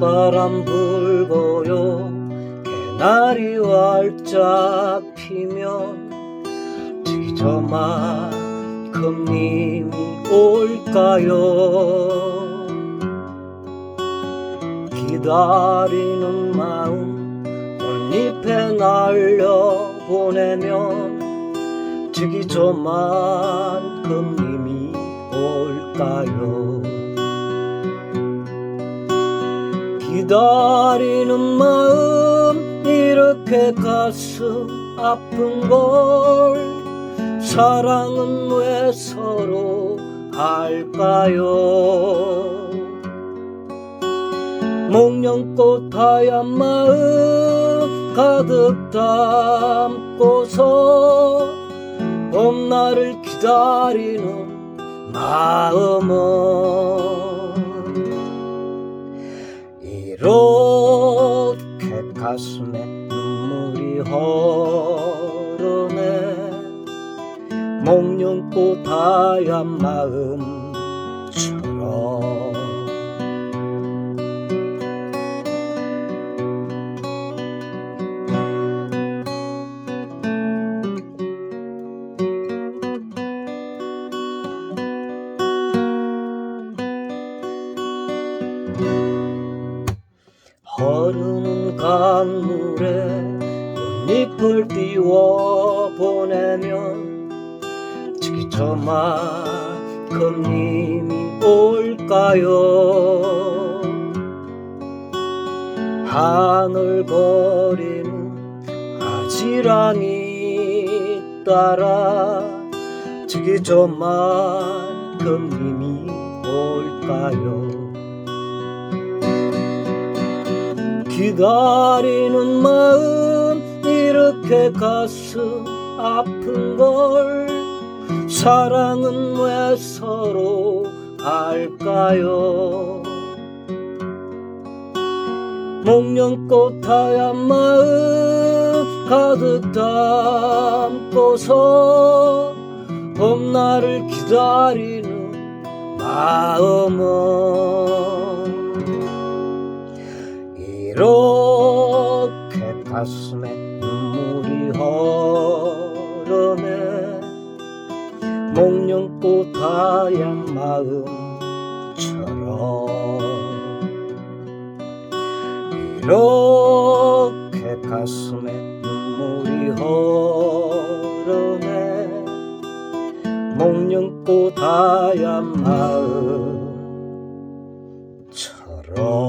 바람 불고요. 개나리 활짝 피면 저기 저만큼 님이 올까요? 기다리는 마음 꽃잎에 날려 보내면 저기 저만큼 님이 올까요 기다리는 마음 이렇게 가슴 아픈 걸 사랑은 왜 서로 할까요? 목련꽃 하얀 마음 가득 담고서 봄날을 기다리는 마음은 이렇게 가슴에 눈물이 흐르네. 목련꽃 하얀 마음처럼 흐르는 강물에 꽃잎을 띄워 보내면 저기 저만큼 님이 올까요? 하늘거리는 아지랑이 따라 저기 저만큼 님이 올까요 기다리는 마음 이렇게 가슴 아픈 걸 사랑은 왜 서로 할까요? 목련꽃 하얀 마음 가득 담고서 봄날을 기다리는 마음은 가슴에 눈물이 흐르네. 목련꽃 하얀 마음처럼 이렇게 가슴에 눈물이 흐르네. 목련꽃 하얀 마음처럼